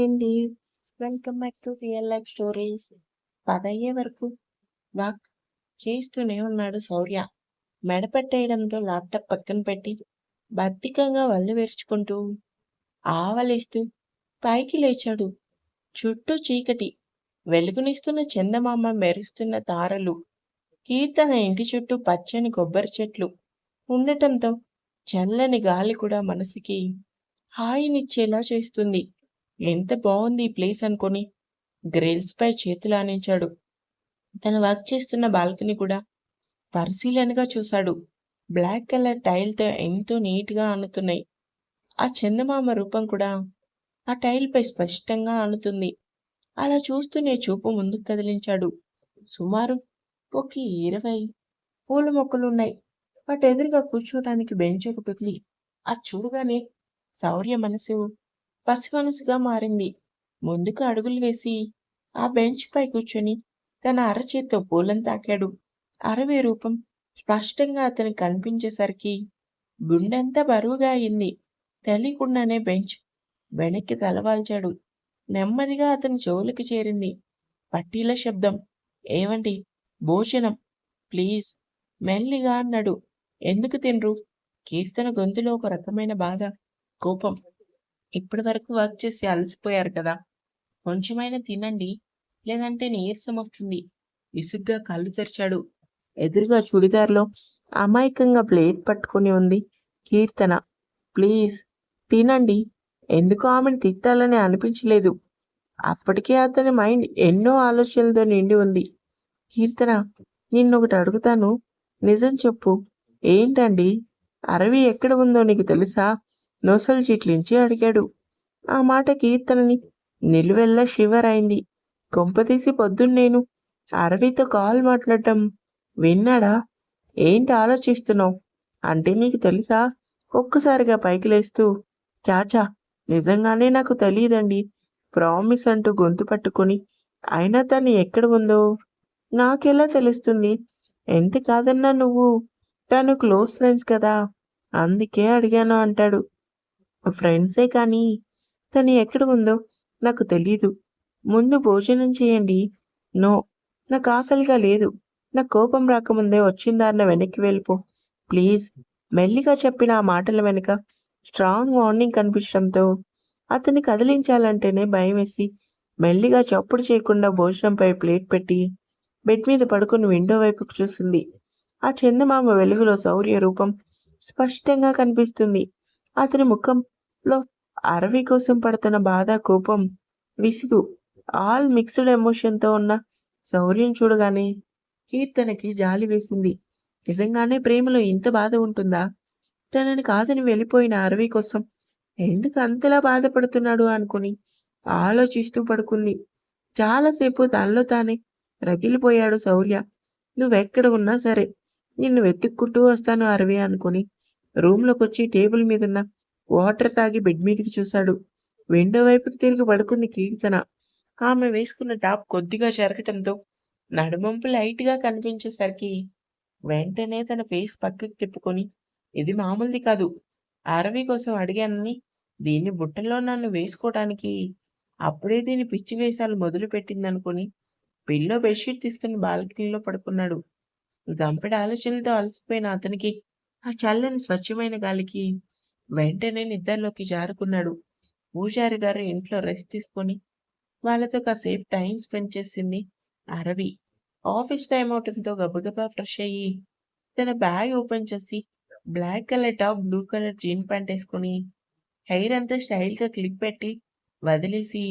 Hi అండి. Welcome back to real life stories. పదయ్యే వరకు walk చేస్తూనే ఉన్నాడు శౌర్య. మెడ పెట్టేయడంతో ల్యాప్టాప్ పక్కన పెట్టి బద్దికంగా వల్లు విరుచుకుంటూ ఆవలిస్తూ పైకి లేచాడు. చుట్టూ చీకటి. వెలుగునిస్తున్న చందమామ మెరుస్తున్న తారలు. కీర్తన ఇంటి చుట్టూ పచ్చని కొబ్బరి చెట్లు ఉండటంతో చల్లని గాలి కూడా మనసుకి హాయినిచ్చేలా చేస్తుంది. ఎంత బాగుంది ఈ ప్లేస్ అనుకొని గ్రిల్స్ పై చేతులు ఆనించాడు. తను వర్క్ చేస్తున్న బాల్కనీ కూడా పరిశీలనగా చూశాడు. బ్లాక్ కలర్ టైల్‌తో ఎంతో నీట్‌గా ఆనుతున్నాయి. ఆ చందమామ రూపం కూడా ఆ టైల్‌పై స్పష్టంగా ఆనుతుంది. అలా చూస్తూనే చూపు ముందుకు కదిలించాడు. సుమారు ఒక 20 పూల మొక్కలు ఉన్నాయి వాటి ఎదురుగా కూర్చోడానికి బెంచ్ ఒకటి ఉంది అది చూడగానే శౌర్య మనసు పసిమనసుగా మారింది. ముందుకు అడుగులు వేసి ఆ బెంచ్ పై కూర్చొని తన అరచేత్తో పూలను తాకాడు. అరవి రూపం స్పష్టంగా అతనికి కనిపించేసరికి గుండెంతా బరువుగా అయింది. తెలియకుండానే బెంచ్ వెనక్కి తలవాల్చాడు. నెమ్మదిగా అతని చెవులకు చేరింది పట్టీల శబ్దం. ఏమండి భోజనం ప్లీజ్ మెల్లిగా అన్నాడు. ఎందుకు తినరు? కీర్తన గొంతులో ఒక రకమైన బాధ, కోపం. ఇప్పటి వరకు వర్క్ చేసి అలసిపోయారు కదా! కొంచెమైనా తినండి. లేదంటే నీరసం వస్తుంది. విసుగ్గా కళ్ళు తెరిచాడు. ఎదురుగా చుడిదార్‌లో అమాయకంగా ప్లేట్ పట్టుకొని ఉంది కీర్తన. ప్లీజ్ తినండి. ఎందుకో ఆమెను తిట్టాలని అనిపించలేదు. అప్పటికే అతని మైండ్ ఎన్నో ఆలోచనలతో నిండి ఉంది. కీర్తన నిన్నొకటి అడుగుతాను. నిజం చెప్పు. ఏంటండి అరవి ఎక్కడ ఉందో నీకు తెలుసా? నొసలు చిట్లించి అడిగాడు. ఆ మాటకి తనని నిలువెల్లా షివర్ అయింది. పొద్దున్న పొద్దున్నేను అరవితో కాల్ మాట్లాడటం విన్నాడా? ఏంటి ఆలోచిస్తున్నావు అంటే నీకు తెలుసా? ఒక్కసారిగా పైకి లేస్తూ చాచా నిజంగానే నాకు తెలియదండి ప్రామిస్ అంటూ గొంతు పట్టుకొని అయినా తను ఎక్కడ ఉందో నాకెలా తెలుస్తుంది? ఎంత కాదన్నా నువ్వు తను క్లోజ్ ఫ్రెండ్స్ కదా! అందుకే అడిగాను అంటాడు. ఫ్రెండ్సే కానీ తను ఎక్కడ ఉందో నాకు తెలీదు. ముందు భోజనం చేయండి. నో నాకు ఆకలిగా లేదు. నాకు కోపం రాకముందే వచ్చిన వెనక్కి వెళ్ళిపో. ప్లీజ్ మెల్లిగా చెప్పిన ఆ మాటల వెనుక స్ట్రాంగ్ వార్నింగ్ కనిపించడంతో అతన్ని కదిలించాలంటేనే భయమేసి మెల్లిగా చప్పుడు చేయకుండా భోజనంపై ప్లేట్ పెట్టి బెడ్ మీద పడుకుని విండో వైపుకు చూసింది. ఆ చందమామ వెలుగులో శౌర్య రూపం స్పష్టంగా కనిపిస్తుంది. అతని ముఖం లో అరవి కోసం పడుతున్న బాధ, కోపం, విసుగు ఆల్ మిక్స్డ్ ఎమోషన్‌తో ఉన్న శౌర్యం చూడగానే కీర్తనకి జాలి వేసింది. నిజంగానే ప్రేమలో ఇంత బాధ ఉంటుందా? తనని కాదని వెళ్ళిపోయిన అరవి కోసం ఎందుకు అంతలా బాధపడుతున్నాడు అనుకుని ఆలోచిస్తూ పడుకుంది. చాలాసేపు తనలో తానే రగిలిపోయాడు శౌర్య. నువ్వెక్కడ ఉన్నా సరే నిన్ను వెతుక్కుంటూ వస్తాను అరవి అనుకుని రూమ్‌లోకొచ్చి టేబుల్ మీదున్న వాటర్ తాగి బెడ్ మీదకి చూశాడు. విండో వైపుకి తిరిగి పడుకుంది కీర్తన. ఆమె వేసుకున్న టాప్ కొద్దిగా చెరగటంతో నడుమంపు లైట్‌గా కనిపించేసరికి వెంటనే తన ఫేస్ పక్కకి తిప్పుకొని ఇది మామూలుది కాదు. అరవి కోసం అడిగానని దీన్ని బుట్టలో నన్ను వేసుకోవటానికి అప్పుడే దీని పిచ్చి వేషాలు మొదలుపెట్టిందనుకుని పిల్లో బెడ్‌షీట్ తీసుకొని బాల్కనీలో పడుకున్నాడు. గంపెడ ఆలోచనలతో అలసిపోయిన అతనికి ఆ చల్లని స్వచ్ఛమైన గాలికి వెంటనే నిద్రలోకి జారుకున్నాడు. పూజారి గారు ఇంట్లో రెస్ట్ తీసుకొని వాళ్ళతో కాసేపు టైం స్పెండ్ చేసింది అరవి. ఆఫీస్ టైం అవటంతో గబగబా ఫ్రెష్ అయ్యి తన బ్యాగ్ ఓపెన్ చేసి black colour top, blue colour jean pant వేసుకుని హెయిర్ అంతా స్టైల్‌గా క్లిక్ పెట్టి వదిలేసి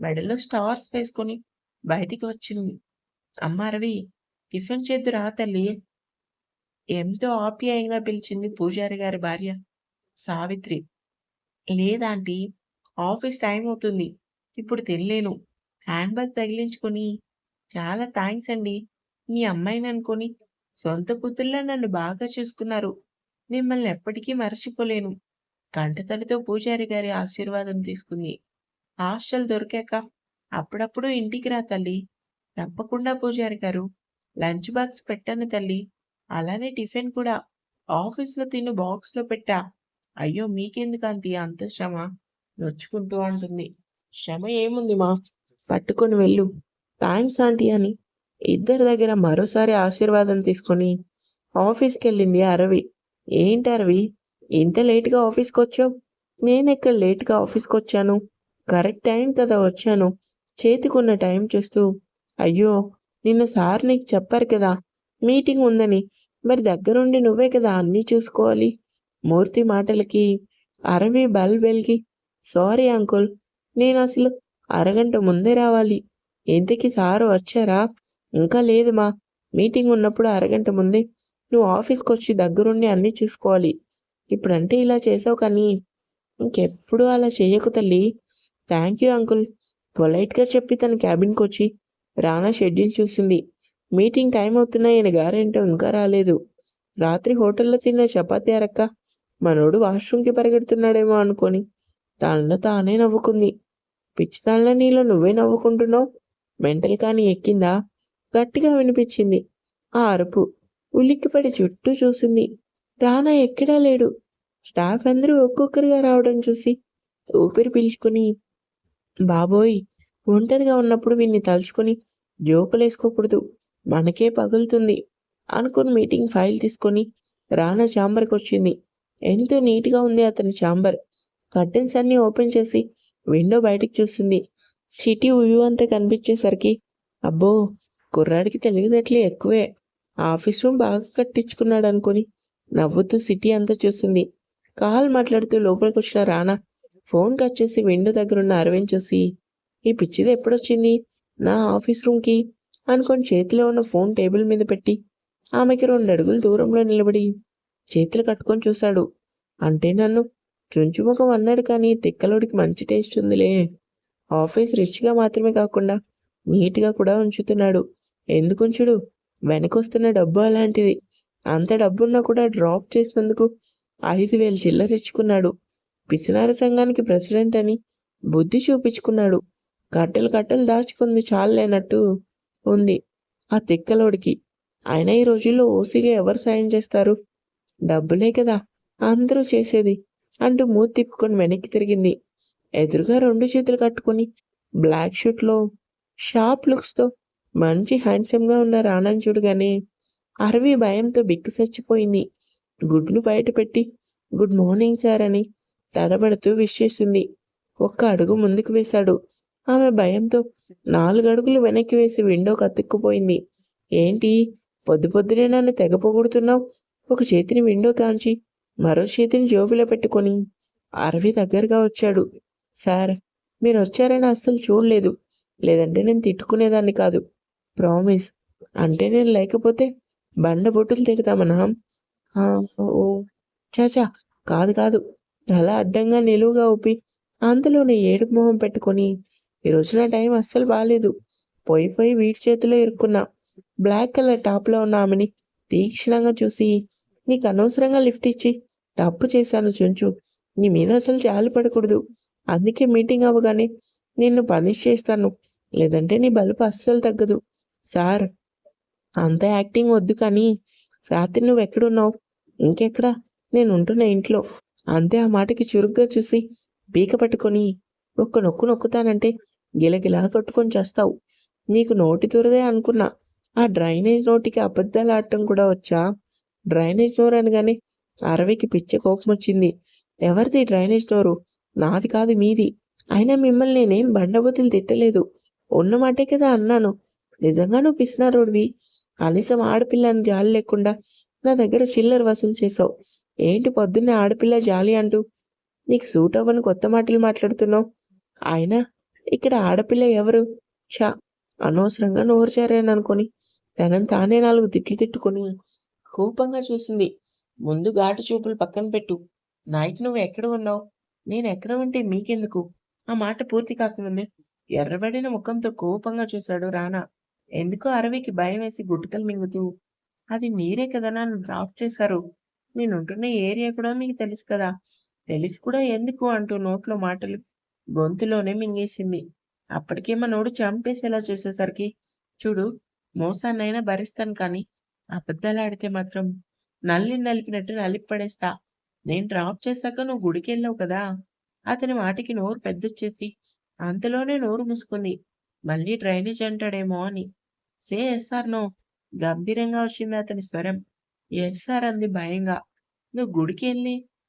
మెడలో స్టార్స్ వేసుకొని బయటికి వచ్చింది. అమ్మ అరవి టిఫిన్ చేద్దురా తల్లి ఎంతో ఆప్యాయంగా పిలిచింది పూజారి గారి భార్య సావిత్రి. లేదాంటీ ఆఫీస్ టైం అవుతుంది. ఇప్పుడు తినలేను. హ్యాండ్ బ్యాగ్ తగిలించుకొని చాలా థ్యాంక్స్ అండి. మీ అమ్మాయిననుకొని సొంత కూతుర్లా నన్ను బాగా చూసుకున్నారు. మిమ్మల్ని ఎప్పటికీ మరచిపోలేను. కంటతడితో పూజారి గారి ఆశీర్వాదం తీసుకుంది. హాస్టల్ దొరికాక అప్పుడప్పుడు ఇంటికి రా తల్లి తప్పకుండా పూజారి గారు. లంచ్ బాక్స్ పెట్టాను తల్లి అలానే టిఫిన్ కూడా ఆఫీస్‌లో తిను బాక్స్‌లో పెట్టా. అయ్యో! మీకెందుకు అంత అంత శ్రమ? నొచ్చుకుంటూ అంటుంది. శ్రమ ఏముంది మా? పట్టుకొని వెళ్ళు. థ్యాంక్స్ ఆంటీ అని ఇద్దరి దగ్గర మరోసారి ఆశీర్వాదం తీసుకొని ఆఫీస్కి వెళ్ళింది అరవి. ఏంటి అరవి? ఇంత లేట్గా ఆఫీస్కి వచ్చావు నేను ఎక్కడ లేట్గా ఆఫీస్కి వచ్చాను కరెక్ట్ టైం కదా వచ్చాను. చేతికున్న టైం చూస్తూ అయ్యో! నిన్న సార్ నీకు చెప్పారు కదా! మీటింగ్ ఉందని. మరి దగ్గరుండి నువ్వే కదా అన్నీ చూసుకోవాలి. మూర్తి మాటలకి అరవి బల్ వెలిగి సారీ అంకుల్ నేను అసలు అరగంట ముందే రావాలి. ఇంతకీ సారు వచ్చారా? ఇంకా లేదు మా. మీటింగ్ ఉన్నప్పుడు అరగంట ముందే నువ్వు ఆఫీస్కి వచ్చి దగ్గరుండి అన్నీ చూసుకోవాలి. ఇప్పుడంటే ఇలా చేసావు కానీ ఇంకెప్పుడు అలా చేయకు తల్లి. Thank you uncle. పొలైట్గా చెప్పి తన క్యాబిన్కి వచ్చి రానా షెడ్యూల్ చూసింది. మీటింగ్ టైం అవుతున్నా ఈయన గారేంటో ఇంకా రాలేదు. రాత్రి హోటల్లో తిన్న చపాతీ అరక్క మనోడు వాష్రూమ్కి పరిగెడుతున్నాడేమో అనుకొని. తనలో తానే నవ్వుకుంది. పిచ్చి తనలో నీలో నువ్వే నవ్వుకుంటున్నావు? మెంటల్ కానీ ఎక్కిందా? గట్టిగా వినిపించింది. ఆ అరుపు ఉలిక్కిపడి చుట్టూ చూసింది. రానా ఎక్కడా లేడు. స్టాఫ్ అందరూ ఒక్కొక్కరిగా రావడం చూసి ఊపిరి పీల్చుకుని బాబోయ్ ఒంటరిగా ఉన్నప్పుడు వీన్ని తలుచుకొని జోకులేసుకోకూడదు. మనకే పగులుతుంది అనుకుని మీటింగ్ ఫైల్ తీసుకొని రానా చాంబర్కి వచ్చింది ఎంతో నీట్గా ఉంది అతని ఛాంబర్. కర్టెన్స్ అన్నీ ఓపెన్ చేసి విండో బయటికి చూస్తుంది. సిటీ వ్యూ అంతా కనిపించేసరికి అబ్బో! కుర్రాడికి తెలియదట్లే ఎక్కువే. ఆఫీస్ రూమ్ బాగా కట్టించుకున్నాడు అనుకుని నవ్వుతూ సిటీ అంతా చూస్తుంది. కాల్ మాట్లాడుతూ లోపలికి వచ్చిన రానా ఫోన్ కట్ చేసి విండో దగ్గర ఉన్న అరవింద్ చూసి ఈ పిచ్చిది ఎప్పుడొచ్చింది? నా ఆఫీస్ రూమ్కి? అనుకొని చేతిలో ఉన్న ఫోన్ టేబుల్ మీద పెట్టి ఆమెకి రెండు అడుగులు దూరంలో నిలబడి చేతులు కట్టుకొని చూశాడు. అంటే నన్ను చుంచుముఖం అన్నాడు కానీ తిక్కలోడికి మంచి టేస్ట్ ఉందిలే. ఆఫీస్ రిచ్గా మాత్రమే కాకుండా నీట్గా కూడా ఉంచుతున్నాడు. ఎందుకు ఉంచుడు? వెనకొస్తున్న డబ్బు అలాంటిది. అంత డబ్బున్నా కూడా డ్రాప్ చేసినందుకు ఐదు వేలు చిల్లర ఇచ్చుకున్నాడు. పిసినార సంఘానికి ప్రెసిడెంట్ అని బుద్ధి చూపించుకున్నాడు. కట్టెలు కట్టెలు దాచుకుంది చాలలేనట్టు ఉంది. ఆ తిక్కలోడికి. అయినా ఈ రోజుల్లో ఓసీగా ఎవరు సాయం చేస్తారు? డబ్బులే కదా అందరూ చేసేది అంటూ మూతి తిప్పుకొని వెనక్కి తిరిగింది. ఎదురుగా రెండు చేతులు కట్టుకొని బ్లాక్ షూట్లో షార్ప్ లుక్స్తో మంచి హ్యాండ్సమ్గా ఉన్న రాణాని చూడగానే అరవి భయంతో బిక్కు చచ్చిపోయింది. గుడ్లు బయట పెట్టి గుడ్ మార్నింగ్ సార్ అని తడబడుతూ విష్ చేసింది. ఒక్క అడుగు ముందుకు వేశాడు. ఆమె భయంతో నాలుగు అడుగులు వెనక్కి వేసి విండో కత్తుక్కుపోయింది. ఏంటి పొద్దు పొద్దునే నన్ను తెగ పొగుడుతున్నావు? ఒక చేతిని విండో కాంచి మరో చేతిని జోబులో పెట్టుకొని అరవి దగ్గరగా వచ్చాడు. సార్ మీరు వచ్చారని అస్సలు చూడలేదు. లేదంటే నేను తిట్టుకునేదాన్ని కాదు. ప్రామిస్. అంటే నేను లేకపోతే బండ బొట్టులు తిడతామనా? ఓ చాచా కాదు కాదు. తల అడ్డంగా నిలువుగా ఊపి అంతలోనే ఏడుపు మొహం పెట్టుకొని ఈరోజు నా టైం అస్సలు బాగాలేదు పోయి పోయి వీటి చేతిలో ఇరుక్కున్నా. బ్లాక్ కలర్ టాప్లో ఉన్న ఆమెని తీక్షణంగా చూసి నీకు అనవసరంగా లిఫ్ట్ ఇచ్చి తప్పు చేశాను చుంచు. నీ మీద అసలు జాలి పడకూడదు. అందుకే మీటింగ్ అవ్వగానే నిన్ను పనిష్ చేస్తాను. లేదంటే నీ బలుపు అస్సలు తగ్గదు. సార్ అంత యాక్టింగ్ వద్దు కానీ రాత్రి నువ్వు ఎక్కడున్నావు ఇంకెక్కడా? నేను ఉంటున్న ఇంట్లో. అంతే ఆ మాటకి చురుగ్గా చూసి పీక పట్టుకొని ఒక్క నొక్కు నొక్కుతానంటే గిలగిలా కొట్టుకొని చేస్తావు. నీకు నోటి దూరదే అనుకున్నా. ఆ డ్రైనేజ్ నోటికి అబద్ధాలు ఆడటం కూడా వచ్చా? డ్రైనేజ్ నోరు అనగానే అరవికి పిచ్చ కోపం వచ్చింది ఎవరిది డ్రైనేజ్ నోరు నాది కాదు మీది. అయినా మిమ్మల్ని నేనేం బండబుద్ధులు తిట్టలేదు. ఉన్న మాటే కదా అన్నాను. నిజంగా నువ్వు పిసినారోడివి? కనీసం ఆడపిల్లని జాలి లేకుండా నా దగ్గర చిల్లర వసూలు చేసావు. ఏంటి పొద్దున్నే ఆడపిల్ల జాలి అంటూ? నీకు సూట్ అవ్వని కొత్త మాటలు మాట్లాడుతున్నావు. అయినా ఇక్కడ ఆడపిల్ల ఎవరు? షా అనవసరంగా నోరు చేరాను అనుకొని తనని తానే నాలుగు తిట్లు తిట్టుకొని కోపంగా చూసింది. ముందు ఘాటు చూపులు పక్కన పెట్టు. నైట్ నువ్వు ఎక్కడ ఉన్నావు? నేను ఎక్కడ ఉంటే మీకెందుకు? ఆ మాట పూర్తి కాకముందే ఎర్రబడిన ముఖంతో కోపంగా చూశాడు రానా. ఎందుకో అరవికి భయం వేసి గుట్టుకలు మింగుతూ అది మీరే కదా నన్ను డ్రాప్ చేశారు. నేను ఉంటున్న ఏరియా కూడా మీకు తెలుసు కదా. తెలిసి కూడా ఎందుకు అంటూ నోట్లో మాటలు గొంతులోనే మింగేసింది. అప్పటికే మనోడు చంపేసేలా చూసేసరికి చూడు మోసాన్నైనా భరిస్తాను కానీ అబద్ధాలు ఆడితే మాత్రం నల్లి నలిపినట్టు నలిపడేస్తా నేను డ్రాప్ చేశాక నువ్వు గుడికి వెళ్ళావు కదా అతని మాటికి నోరు పెద్దొచ్చేసి అంతలోనే నోరు మూసుకుంది. మళ్ళీ డ్రైనేజ్ అంటాడేమో అని. సే ఎస్ఆర్ నో గంభీరంగా వచ్చింది అతని స్వరం. ఎస్ఆర్ సార్ అంది భయంగా. నువ్వు గుడికి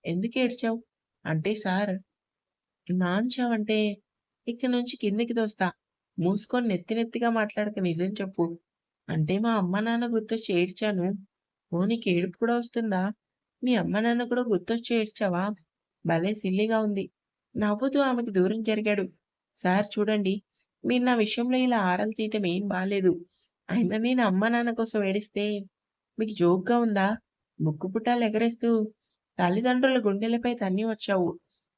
ఎందుకు ఏడ్చావ్ అంటే సార్ నాంచావంటే ఇక్కడి నుంచి కిందికి దోస్తా మూసుకొని నెత్తి నెత్తిగా మాట్లాడక నిజం చెప్పు. అంటే మా అమ్మ నాన్న గుర్తొచ్చి ఏడ్చాను. ఓ నీకు ఏడుపు కూడా వస్తుందా? మీ అమ్మ నాన్న కూడా గుర్తొచ్చి ఏడ్చావా? భలే సిల్లీగా ఉంది. నవ్వుతూ ఆమెకు దూరం జరిగాడు. సార్ చూడండి మీరు నా విషయంలో ఇలా ఆరలు తీయటం ఏం బాలేదు. అయినా నేను అమ్మ నాన్న కోసం ఏడిస్తే మీకు జోక్‌గా ఉందా? ముక్కు పుట్టాలు ఎగరేస్తూ తల్లిదండ్రుల గుండెలపై తన్ని వచ్చావు.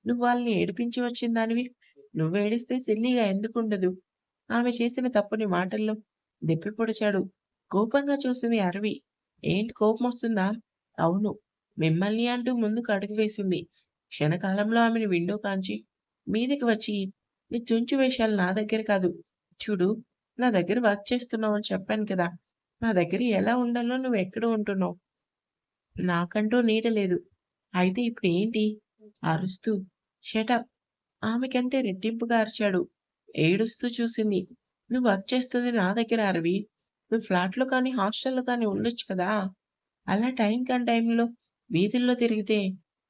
నువ్వు వాళ్ళని ఏడిపించి వచ్చిన దానివి. నువ్వేడిస్తే సిల్లీగా ఎందుకుండదు? ఆమె చేసిన తప్పుని మాటల్లో దెప్పి పొడిచాడు. కోపంగా చూసింది అరవి. ఏంటి కోపం వస్తుందా అవును. మిమ్మల్ని అంటూ ముందుకు అడుగు వేసింది. క్షణకాలంలో ఆమెను విండో కాంచి మీదకి వచ్చి నీ చుంచు వేషాలు నా దగ్గర కాదు. చూడు నా దగ్గర వర్క్ చేస్తున్నావు అని చెప్పాను కదా! నా దగ్గర ఎలా ఉండాలో నువ్వు ఎక్కడ ఉంటున్నావు? నాకంటూ నీడ లేదు. అయితే ఇప్పుడు ఏంటి? అరుస్తూ షటప్ ఆమెకంటే రెట్టింపుగా అరిచాడు. ఏడుస్తూ చూసింది. నువ్వు వర్క్ చేస్తుంది నా దగ్గర అరవి. నువ్వు ఫ్లాట్‌లో కానీ, హాస్టల్‌లో కానీ ఉండొచ్చు కదా! అలా టైం కాని టైంలో వీధుల్లో తిరిగితే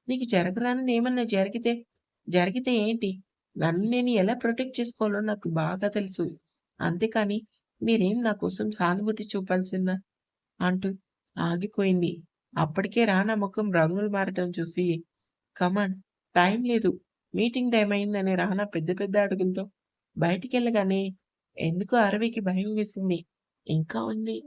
నీకు జరగరానిది ఏమన్నా జరిగితే? జరిగితే ఏంటి? నన్ను నేను ఎలా ప్రొటెక్ట్ చేసుకోవాలో నాకు బాగా తెలుసు. అంతేకాని మీరేం నా కోసం సానుభూతి చూపాల్సిందా? అంటూ ఆగిపోయింది. అప్పటికే రానా ముఖం రంగులు మారటం చూసి కమాన్ టైం లేదు. మీటింగ్ టైం అయిందని రానా పెద్ద పెద్ద అడుగులతో బయటికెళ్ళగానే ఎందుకు అరవికి భయం వేసింది. ఇంకా ఉంది